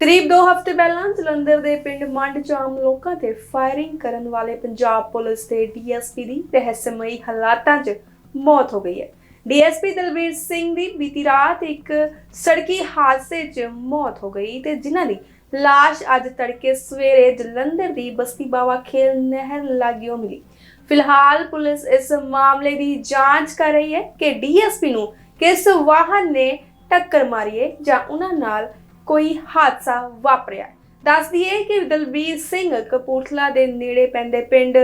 ਕਰੀਬ 2 ਹਫ਼ਤੇ ਪਹਿਲਾਂ ਜਲੰਧਰ ਦੇ ਪਿੰਡ ਮੰਡ ਚ ਆਮ ਲੋਕਾਂ ਤੇ ਫਾਇਰਿੰਗ ਕਰਨ ਵਾਲੇ ਪੰਜਾਬ ਪੁਲਿਸ ਦੇ ਡੀਐਸਪੀ ਦੀ ਰਹੱਸਮਈ ਹਾਲਾਤਾਂ 'ਚ ਮੌਤ ਹੋ ਗਈ ਹੈ। ਡੀਐਸਪੀ ਦਲਬੀਰ ਸਿੰਘ ਦੀ ਬੀਤੀ ਰਾਤ ਇੱਕ ਸੜਕੀ ਹਾਦਸੇ 'ਚ ਮੌਤ ਹੋ ਗਈ ਤੇ ਜਿਨ੍ਹਾਂ ਦੀ ਲਾਸ਼ ਅੱਜ ਤੜਕੇ ਸਵੇਰੇ ਜਲੰਧਰ ਦੀ ਬਸਤੀ ਬਾਵਾ ਖੇਲ ਨਹਿਰ ਲਾਗਿਓ ਮਿਲੀ। ਫਿਲਹਾਲ ਪੁਲਿਸ ਇਸ ਮਾਮਲੇ ਦੀ ਜਾਂਚ ਕਰ ਰਹੀ ਹੈ ਕਿ ਡੀਐਸਪੀ ਨੂੰ ਕਿਸ ਵਾਹਨ ਨੇ ਟੱਕਰ ਮਾਰੀ ਹੈ ਜਾਂ ਉਹਨਾਂ ਨਾਲ ਕੋਈ ਹਾਦਸਾ ਵਾਪਰਿਆ। ਦੱਸ ਦਈਏ ਕਿ ਦਲਬੀਰ ਸਿੰਘ ਕਪੂਰਥਲਾ ਦੇ ਨੇੜੇ ਪੈਂਦੇ ਪਿੰਡ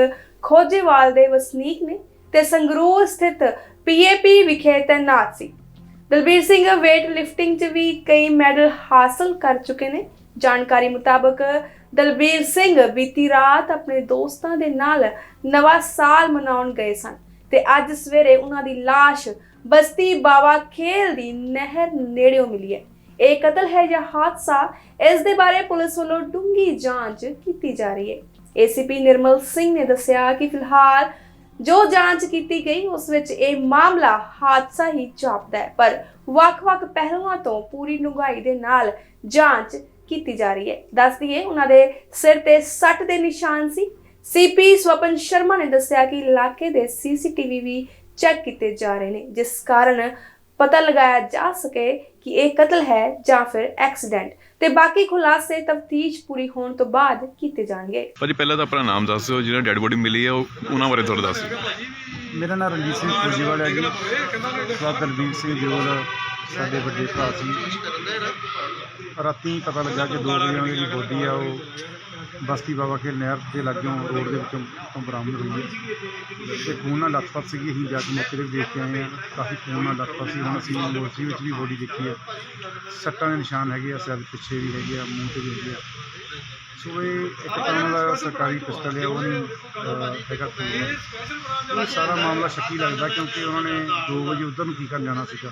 ਖੋਜੇਵਾਲ ਦੇ ਵਸਨੀਕ ਨੇ ਤੇ ਸੰਗਰੂਰ ਸਥਿਤ ਪੀਏਪੀ ਵਿਖੇ ਤੈਨਾਤ ਸੀ। ਦਲਬੀਰ ਸਿੰਘ weight lifting 'ਚ ਵੀ ਕਈ ਮੈਡਲ ਹਾਸਲ ਕਰ ਚੁੱਕੇ ਨੇ। ਜਾਣਕਾਰੀ ਮੁਤਾਬਕ ਦਲਬੀਰ ਸਿੰਘ ਬੀਤੀ ਰਾਤ ਆਪਣੇ ਦੋਸਤਾਂ ਦੇ ਨਾਲ ਨਵਾਂ ਸਾਲ ਮਨਾਉਣ ਗਏ ਸਨ ਤੇ ਅੱਜ ਸਵੇਰੇ ਉਹਨਾਂ ਦੀ ਲਾਸ਼ ਬਸਤੀ ਬਾਵਾ ਖੇਲ ਦੀ ਨਹਿਰ ਨੇੜਿਓਂ ਮਿਲੀ ਹੈ। ਇਹ ਕਤਲ ਹੈ ਜਾਂ ਹਾਦਸਾ, ਇਸ ਦੇ ਬਾਰੇ ਪੁਲਿਸ ਵੱਲੋਂ ਡੂੰਘੀ ਜਾਂਚ ਕੀਤੀ ਜਾ ਰਹੀ ਹੈ। ਏਸੀਪੀ ਨਿਰਮਲ ਸਿੰਘ ਨੇ ਦੱਸਿਆ ਕਿ ਫਿਲਹਾਲ ਜੋ ਜਾਂਚ ਕੀਤੀ ਗਈ, ਉਸ ਵਿੱਚ ਇਹ ਮਾਮਲਾ ਹਾਦਸਾ ਹੀ ਜਾਪਦਾ ਹੈ, ਪਰ ਵੱਖ-ਵੱਖ ਪਹਿਲੂਆਂ ਤੋਂ ਪੂਰੀ ਡੂੰਘਾਈ ਦੇ ਨਾਲ ਜਾਂਚ ਕੀਤੀ ਜਾ ਰਹੀ ਹੈ। ਦੱਸ ਦਈਏ, ਉਹਨਾਂ ਦੇ ਸਿਰ ਤੇ ਸੱਟ ਦੇ ਨਿਸ਼ਾਨ ਸੀ। ਸੀਪੀ ਸਵਪਨ ਸ਼ਰਮਾ ਨੇ ਦੱਸਿਆ ਕਿ ਇਲਾਕੇ ਦੇ ਸੀਸੀਟੀਵੀ ਵੀ ਚੈੱਕ ਕੀਤੇ ਜਾ ਰਹੇ ਨੇ, ਜਿਸ ਕਾਰਨ ਪਤਾ ਲਗਾਇਆ ਜਾ ਸਕੇ ਕਿ ਇਹ ਕਤਲ ਹੈ ਜਾਂ ਫਿਰ ਐਕਸੀਡੈਂਟ। ਤੇ ਬਾਕੀ ਖੁਲਾਸੇ ਤਫਤੀਸ਼ ਪੂਰੀ ਹੋਣ ਤੋਂ ਬਾਅਦ ਕੀਤੇ ਜਾਣਗੇ। ਭਾਜੀ ਪਹਿਲਾਂ ਤਾਂ ਆਪਣਾ ਨਾਮ ਦੱਸ ਦਿਓ ਜਿਹੜਾ ਡੈਡ ਬੋਡੀ ਮਿਲੀ ਹੈ ਉਹ ਉਹਨਾਂ ਬਾਰੇ ਥੋੜਾ ਦੱਸ ਦਿਓ। ਮੇਰਾ ਨਾਮ ਰਣਜੀਤ ਸਿੰਘ ਫੌਜੀਵਾਲ ਹੈ ਜੀ। ਸਰਦਾਰ ਦਲਬੀਰ ਸਿੰਘ ਦਿਓਲ। ਸਾਡੇ ਵੱਡੇ ਭਰਾ ਸੀ। ਰਾਤੀ ਪਤਾ ਲੱਗਾ ਕਿ ਦੋ ਵਜੇ ਉਹਨਾਂ ਦੀ ਬੋਡੀ ਆ, ਉਹ ਬਸਤੀ ਬਾਬਾ ਖੇਲ ਨਹਿਰ ਦੇ ਲਾਗਿਓਂ ਰੋਡ ਦੇ ਵਿੱਚੋਂ ਤੋਂ ਬਰਾਮਦ ਹੋਈ। ਹੈ ਤੇ ਖੂਨ ਨਾਲ ਲੱਥਪੱਥ ਸੀਗੀ, ਅਸੀਂ ਜਾ ਕੇ ਮੌਕੇ ਤੇ ਵੀ ਦੇਖ ਕੇ ਆਏ ਆ ਕਾਫੀ ਖੂਨ ਨਾਲ ਲੱਥਪੱਥ ਸੀ। ਹੁਣ ਅਸੀਂ ਮੋਰਚੀ ਵਿੱਚ ਵੀ ਬੋਡੀ ਦੇਖੀ ਹੈ ਸੱਟਾਂ ਦੇ ਨਿਸ਼ਾਨ ਹੈਗੇ ਆ, ਸਿਰ ਪਿੱਛੇ ਵੀ ਹੈਗੇ ਆ, ਮੂੰਹ ਤੇ ਵੀ ਹੈਗੇ ਆ। ਸੋ ਇਹ ਇੱਕ ਤਰ੍ਹਾਂ ਦਾ ਸਰਕਾਰੀ ਪਿਸਟਲ ਹੈ ਉਹ ਨਹੀਂ ਹੈਗਾ ਖੂਨ। ਸਾਰਾ ਮਾਮਲਾ ਸ਼ੱਕੀ ਲੱਗਦਾ ਕਿਉਂਕਿ ਉਹਨਾਂ ਨੇ 2 ਵਜੇ ਉਧਰ ਨੂੰ ਕੀ ਕਰਨ ਜਾਣਾ ਸੀਗਾ।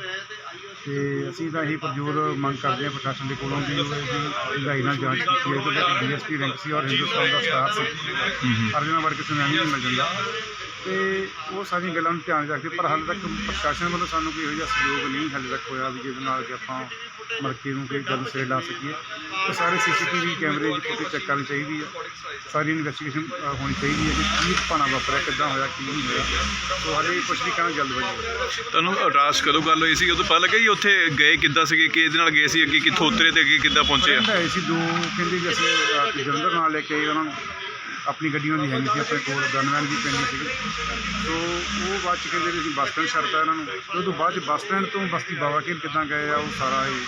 ਤੇ ਅਸੀਂ ਤਾਂ ਇਹ ਪ੍ਰਜੋਰ ਮੰਗ ਕਰਦੇ ਹਾਂ ਪ੍ਰਸ਼ਾਸਨ ਦੇ ਕੋਲੋਂ ਵੀ ਉਹ ਇਹਦੀ ਗਹਿਰਾਈ ਨਾਲ ਜਾਂਚ ਕੀਤੀ ਜਾਏ ਕਿਉਂਕਿ ਡੀਐਸਪੀ ਰੈਂਕ ਸੀ ਔਰ ਹਿੰਦੁਸਤਾਨ ਦਾ ਸਟਾਰ ਸੀ। ਜਗ੍ਹਾ ਵੜ ਕਿਸੇ ਨੂੰ ਨਹੀਂ ਮਿਲ ਜਾਂਦਾ। ਤੇ ਉਹ ਸਾਰੀਆਂ ਗੱਲਾਂ ਨੂੰ ਧਿਆਨ ਰੱਖਦੇ ਪਰ ਹਾਲੇ ਤੱਕ ਪ੍ਰਸ਼ਾਸਨ ਵੱਲੋਂ ਸਾਨੂੰ ਕੋਈ ਇਹੋ ਜਿਹਾ ਸਹਿਯੋਗ ਨਹੀਂ ਹਾਲੇ ਤੱਕ ਹੋਇਆ ਵੀ ਜਿਹਦੇ ਨਾਲ ਕਿ ਆਪਾਂ ਮਰਕੇ ਨੂੰ ਕੋਈ ਗੱਲ ਸਿਰੇ ਲਾ ਸਕੀਏ। ਤੇ ਸਾਰੇ ਸੀਸੀਟੀਵੀ ਕੈਮਰੇ ਦੀ ਫੁਟੇਜ ਚੈੱਕ ਕਰਨੀ ਚਾਹੀਦੀ ਹੈ ਸਾਰੀ ਇਨਵੈਸਟੀਗੇਸ਼ਨ ਹੋਣੀ ਚਾਹੀਦੀ ਹੈ ਕਿ ਕੀ ਪਾਣਾ ਵਾਪਰਿਆ ਕਿੱਦਾਂ ਹੋਇਆ ਕੀ ਨਹੀਂ ਹੋਇਆ। ਸੋ ਹਾਲੇ ਕੁਝ ਵੀ ਕਹਿਣਾ ਜਲਦਬਾਜ਼ੀ ਤੁਹਾਨੂੰ ਰਾਸ਼ ਕਦੋਂ ਗੱਲ ਹੋਈ ਸੀ? ਉਦੋਂ ਪਤਾ ਲੱਗਿਆ ਜੀ ਉੱਥੇ ਗਏ ਕਿੱਦਾਂ ਸੀਗੇ ਕਿ ਇਹਦੇ ਨਾਲ ਗਏ ਸੀ ਅੱਗੇ ਕਿੱਥੋਂ ਉਤਰੇ ਤੇ ਅੱਗੇ ਕਿੱਦਾਂ ਪਹੁੰਚੇ ਆ? ਸੀ ਦੋ ਕਹਿੰਦੇ ਵੀ ਅਸੀਂ ਜਲੰਧਰ ਨਾਲ ਲੈ ਕੇ ਉਹਨਾਂ ਨੂੰ। ਆਪਣੀ ਗੱਡੀ ਉਹਨਾਂ ਦੀ ਹੈ ਨਹੀਂ ਸੀ ਆਪਣੇ ਕੋਲ ਗਨਮੈਨ ਵੀ ਪੈਂਦੀ ਸੀ ਸੋ ਉਹ ਬਾਅਦ ਚ ਕਹਿੰਦੇ ਵੀ ਅਸੀਂ ਬੱਸ ਸਟੈਂਡ ਛੱਡਤਾ ਇਹਨਾਂ ਨੂੰ। ਤੇ ਉਹ ਤੋਂ ਬਾਅਦ ਚ ਬੱਸ ਸਟੈਂਡ ਤੋਂ ਬਸਤੀ ਬਾਵਾ ਖੇਲ ਕਿੱਦਾਂ ਗਏ ਆ ਉਹ ਸਾਰਾ ਇਹ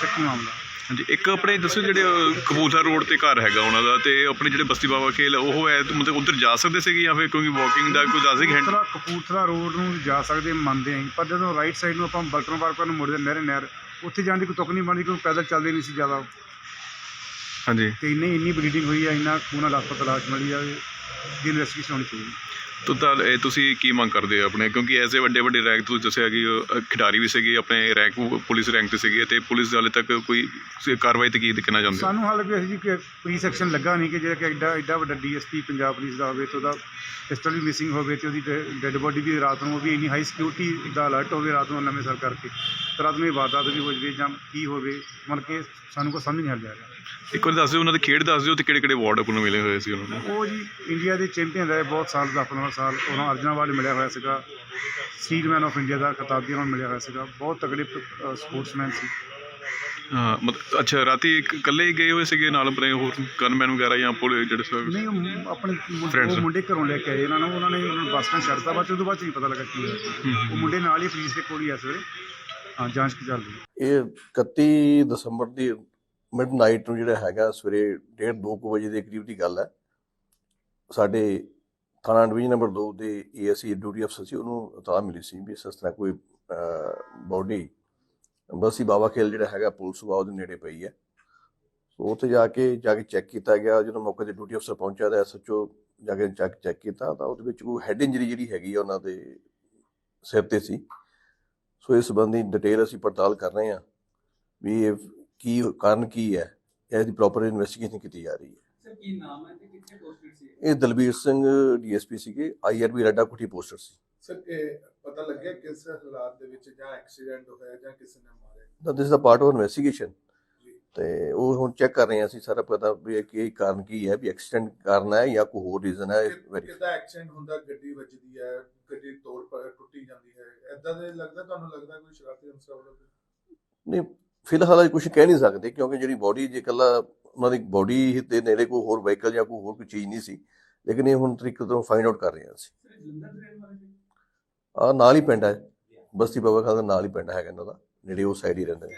ਸ਼ੱਕੀ ਮਾਮਲਾ। ਹਾਂਜੀ ਇੱਕ ਆਪਣੇ ਦੱਸੋ ਜਿਹੜੇ ਕਪੂਰਥਲਾ ਰੋਡ ਤੇ ਘਰ ਹੈਗਾ ਉਹਨਾਂ ਦਾ ਤੇ ਆਪਣੇ ਜਿਹੜੇ ਬਸਤੀ ਬਾਬਾ ਖੇਲ ਉਹ ਹੈ ਤੇ ਮਤਲਬ ਉੱਧਰ ਜਾ ਸਕਦੇ ਸੀਗੇ ਜਾਂ ਫਿਰ ਕੋਈ ਵਾਕਿੰਗ ਦਾ ਕੋਈ ਦੱਸ ਸੀਗੇ? ਕਪੂਰਥਲਾ ਕਪੂਰਥਲਾ ਰੋਡ ਨੂੰ ਜਾ ਸਕਦੇ ਮੰਨਦੇ ਆਂ ਪਰ ਜਦੋਂ ਰਾਈਟ ਸਾਈਡ ਨੂੰ ਆਪਾਂ ਬਲਟਨ ਪਾਰਕ ਨੂੰ ਮੁੜਦੇ ਨਹਿਰ ਨਹਿਰ ਉੱਥੇ ਜਾਣ ਦੀ ਕੋਈ ਤੁਕ ਨਹੀਂ ਬਣਦੀ ਕਿਉਂਕਿ ਪੈਦਲ ਚੱਲਦੇ ਨਹੀਂ ਸੀ ਜ਼ਿਆਦਾ ਹਾਂਜੀ। ਤੇ ਇੰਨੀ ਇੰਨੀ ਬਲੀਡਿੰਗ ਹੋਈ ਆ ਇੰਨਾ ਖੂਨ ਨਾਲ ਹਸਪਤਾਲ ਲਾਸ਼ ਮਿਲੀ ਆ ਦੀ ਇਨਵੈਸਟੀਗੇਸ਼ਨ ਹੋਣੀ ਚਾਹੀਦੀ। ਤੋ ਤਾਂ ਇਹ ਤੁਸੀਂ ਕੀ ਮੰਗ ਕਰਦੇ ਹੋ ਆਪਣੇ? ਕਿਉਂਕਿ ਐਸੇ ਵੱਡੇ ਵੱਡੇ ਰੈਂਕ ਤੁਸੀਂ ਦੱਸਿਆ ਕਿ ਖਿਡਾਰੀ ਵੀ ਸੀਗੇ ਆਪਣੇ ਰੈਂਕ ਪੁਲਿਸ ਰੈਂਕ ਤੇ ਸੀਗੇ ਤੇ ਪੁਲਿਸ ਹਾਲੇ ਤੱਕ ਕੋਈ ਸ- ਕਾਰਵਾਈ ਤੇ ਕੀ ਦੇਖਣਾ ਚਾਹੁੰਦੇ ਹੋ? ਸਾਨੂੰ ਹਾਲੇ ਵੀ ਅਸੀਂ ਜੀ ਕਿ ਪੁਲਿਸ ਐਕਸ਼ਨ ਲੱਗਾ ਨਹੀਂ ਕਿ ਜਿਹੜਾ ਕਿ ਐਡਾ ਐਡਾ ਵੱਡਾ ਡੀਐਸਪੀ ਪੰਜਾਬ ਪੁਲਿਸ ਦਾ ਹੋਵੇ ਤੇ ਉਹਦਾ ਪਿਸਟਲ ਵੀ ਮਿਸਿੰਗ ਹੋਵੇ ਤੇ ਉਹਦੀ ਡੈੱਡ ਬੋਡੀ ਵੀ ਰਾਤ ਨੂੰ ਉਹ ਵੀ ਇੰਨੀ ਹਾਈ ਸਿਕਿਉਰਿਟੀ ਦਾ ਅਲਰਟ ਹੋਵੇ ਰਾਤ ਨੂੰ ਨਵੇਂ ਸਰ ਕਰਕੇ। ਤੇ ਰਾਤ ਨੂੰ ਇਹ ਵਾਰਦਾਤ ਵੀ ਹੋ ਜਾਵੇ ਜਾਂ ਕੀ ਹੋਵੇ ਮਤਲਬ ਕਿ ਸਾਨੂੰ ਕੋਈ ਸਮਝ ਨਹੀਂ ਆ ਰਿਹਾ ਇੱਕ ਵਾਰ ਦੱਸ ਦਿਓ ਉਹਨਾਂ ਦੇ ਖੇਡ ਦੱਸ ਦਿਓ ਤੇ ਕਿਹੜੇ ਕਿਹੜੇ ਅਵਾਰਡ ਆਪਾਂ ਨੂੰ ਮਿਲੇ ਹੋਏ ਸੀ ਉਹਨਾਂ ਨੂੰ। ਉਹ ਜੀ ਇੰਡੀਆ ਦੇ ਚੈਂਪੀਅਨ ਰਹੇ ਬਹੁਤ ਸਾਲ ਦਾ 15 ਸਾਲ ਉਹਨਾਂ ਅਰਜਨ ਅਵਾਰਡ ਮਿਲਿਆ ਹੋਇਆ ਸੀਗਾ। ਸੀਡਮੈਨ ਆਫ ਇੰਡੀਆ ਦਾ ਖਿਤਾਬ ਵੀ ਉਹਨਾਂ ਨੂੰ ਮਿਲਿਆ ਹੋਇਆ ਸੀਗਾ। ਬਹੁਤ ਤਗੜੇ ਸਪੋਰਟਸਮੈਨ ਸੀ। ਹਾਂ ਮਤਲਬ ਅੱਛਾ ਰਾਤੀ ਇੱਕ ਇਕੱਲੇ ਹੀ ਗਏ ਹੋਏ ਸੀਗੇ ਨਾਲ ਆਪਣੇ ਹੋਰ ਗਨਮੈਨ ਵਗੈਰਾ ਜਾਂ ਪੁਲਿਸ ਜਿਹੜੇ ਸਭ ਨਹੀਂ ਉਹ ਆਪਣੇ ਮੁੰ- Friends. ਉਹ ਮੁੰਡੇ ਘਰੋਂ ਲੈ ਕੇ ਆਏ ਇਹਨਾਂ ਨੂੰ। ਉਹਨਾਂ ਨੇ ਉਹਨਾਂ ਨੂੰ ਬੱਸ ਛੱਡਤਾ ਬਾਅਦ 'ਚ ਉਹਦੇ ਬਾਅਦ 'ਚ ਨਹੀਂ ਪਤਾ ਲੱਗਾ ਕੀ ਹੋਇਆ। ਉਹ ਮੁੰਡੇ ਨਾਲ ਹੀ ਪੁਲਿਸ ਦੇ ਕੋਲ ਹੀ ਆ ਸਵੇਰੇ ਹਾਂ ਜਾਂਚ ਕੀ ਚੱਲ ਰਹੀ ਹੈ ਇਹ 31 ਦਸੰਬਰ ਦੀ ਮਿਡਨਾਈਟ ਨੂੰ ਜਿਹੜਾ ਹੈਗਾ ਸਵੇਰੇ 1:30 2 ਵਜੇ ਦੇ ਕਰੀਬ ਦੀ ਗੱਲ ਹੈ। ਸਾਡੇ ਥਾਣਾ ਡਿਵੀਜ਼ਨ ਨੰਬਰ 2 ਦੇ ਏਐਸਸੀ ਡਿਊਟੀ ਅਫਸਰ ਸੀ, ਉਹਨੂੰ ਇਤਲਾਹ ਮਿਲੀ ਸੀ ਵੀ ਇਸ ਤਰ੍ਹਾਂ ਕੋਈ ਬੋਡੀ ਬਸੀ ਬਾਬਾ ਖੇਲ ਜਿਹੜਾ ਹੈਗਾ ਪੁਲਿਸ ਵਾ ਉਹਦੇ ਨੇੜੇ ਪਈ ਹੈ। ਸੋ ਉੱਥੇ ਜਾ ਕੇ ਜਾ ਕੇ ਚੈੱਕ ਕੀਤਾ ਗਿਆ, ਜਦੋਂ ਮੌਕੇ ਤੇ ਡਿਊਟੀ ਅਫਸਰ ਪਹੁੰਚਿਆ ਤਾਂ ਐਸਐਚਓ ਜਾ ਕੇ ਚੈੱਕ ਚੈੱਕ ਕੀਤਾ ਤਾਂ ਉਹਦੇ ਵਿੱਚ ਉਹ ਹੈਡ ਇੰਜਰੀ ਜਿਹੜੀ ਹੈਗੀ ਆ ਉਹਨਾਂ ਦੇ ਸਿਰ ਤੇ ਸੀ। ਸੋ ਇਸ ਸੰਬੰਧੀ ਡਿਟੇਲ ਅਸੀਂ ਪੜਤਾਲ ਕਰ ਰਹੇ ਹਾਂ ਵੀ ਇਹ ਕੀ ਕਾਰਨ ਕੀ ਹੈ? ਇਹਦੀ ਪ੍ਰੋਪਰ ਇਨਵੈਸਟੀਗੇਸ਼ਨ ਕੀਤੀ ਜਾ ਰਹੀ ਹੈ। ਸਰ ਕੀ ਨਾਮ ਹੈ ਤੇ ਕਿੱਥੇ ਪੋਸਟਡ ਸੀ? ਇਹ ਦਲਬੀਰ ਸਿੰਘ ਡੀਐਸਪੀ ਸੀਗੇ ਆਈਆਰਬੀ ਰੱਡਾ ਕੁੱਟੀ ਪੋਸਟਰ ਸੀ। ਸਰ ਇਹ ਪਤਾ ਲੱਗਿਆ ਕਿਸ ਹਾਲਾਤ ਦੇ ਵਿੱਚ ਜਾਂ ਐਕਸੀਡੈਂਟ ਹੋਇਆ ਜਾਂ ਕਿਸੇ ਨੇ ਮਾਰਿਆ? ਤਾਂ this the part of investigation ਤੇ ਉਹ ਹੁਣ ਚੈੱਕ ਕਰ ਰਹੇ ਹਾਂ ਅਸੀਂ ਸਾਰਾ ਪਤਾ ਵੀ ਇਹ ਕੀ ਕਾਰਨ ਕੀ ਹੈ ਵੀ ਐਕਸੀਡੈਂਟ ਕਾਰਨ ਹੈ ਜਾਂ ਕੋਈ ਹੋਰ ਰੀਜ਼ਨ ਹੈ ਵੈਰੀ ਕਿਦਾਂ ਐਕਸੀਡੈਂਟ ਹੁੰਦਾ ਗੱਡੀ ਵੱਜਦੀ ਹੈ ਗੱਡੀ ਤੋੜ ਟੁੱਟੀ ਜਾਂਦੀ ਹੈ ਐਦਾਂ ਦੇ ਲੱਗਦਾ ਤੁਹਾਨੂੰ ਲੱਗਦਾ ਕੋਈ ਸ਼ਰਾਰਤੀ ਅਨਸਰ ਵੱਲੋਂ ਨਹੀਂ ਫਿਲਹਾਲ ਕੁਝ ਕਹਿ ਨਹੀਂ ਸਕਦੇ ਕਿਉਂਕਿ ਜਿਹੜੀ ਬੋਡੀ ਜੇ ਇਕੱਲਾ ਉਹਨਾਂ ਦੀ ਬੋਡੀ ਦੇ ਨੇੜੇ ਕੋਈ ਹੋਰ ਵਹੀਕਲ ਜਾਂ ਕੋਈ ਹੋਰ ਕੋਈ ਚੀਜ਼ ਨਹੀਂ ਸੀ ਲੇਕਿਨ ਇਹ ਹੁਣ ਤਰੀਕੇ ਤੋਂ ਫਾਈਂਡ ਆਊਟ ਕਰ ਰਹੇ ਹਾਂ ਅਸੀਂ। ਆ ਨਾਲ ਹੀ ਪਿੰਡ ਹੈ ਬਸਤੀ ਬਾਬਾ ਖਾਨ ਦਾ ਨਾਲ ਹੀ ਪਿੰਡ ਹੈਗਾ ਇਹਨਾਂ ਦਾ ਨੇੜੇ ਉਹ ਸਾਈਡ ਹੀ ਰਹਿੰਦੇ?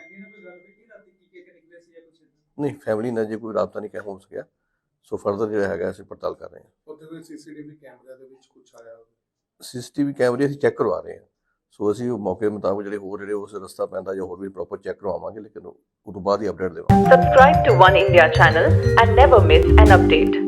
ਨਹੀਂ ਫੈਮਿਲੀ ਨਾਲ ਜੇ ਕੋਈ ਰਾਬਤਾ ਨਹੀਂ ਕਹਿ ਹੋ ਸਕਿਆ ਸੋ ਫਰਦਰ ਜਿਹੜਾ ਹੈਗਾ ਅਸੀਂ ਪੜਤਾਲ ਕਰ ਰਹੇ ਹਾਂ। ਉੱਥੇ ਕੋਈ ਸੀਸੀਟੀਵੀ ਕੈਮਰਾ ਦੇ ਵਿੱਚ ਕੁਝ ਆਇਆ ਹੋਵੇ? ਸੀਸੀਟੀਵੀ ਕੈਮਰੇ ਅਸੀਂ ਚੈੱਕ ਕਰਵਾ ਰਹੇ ਹਾਂ। ਸੋ ਅਸੀਂ ਉਹ ਮੌਕੇ ਮੁਤਾਬਕ ਜਿਹੜੇ ਹੋਰ ਜਿਹੜੇ ਉਸ ਰਸਤਾ ਪੈਂਦਾ ਜਾਂ ਹੋਰ ਵੀ ਪ੍ਰੋਪਰ ਚੈੱਕ ਕਰਵਾਵਾਂਗੇ, ਲੇਕਿਨ ਉਹ ਤੋਂ ਬਾਅਦ ਹੀ ਅਪਡੇਟ ਦੇਵਾਂਗੇ Subscribe to One India channel and never miss an update.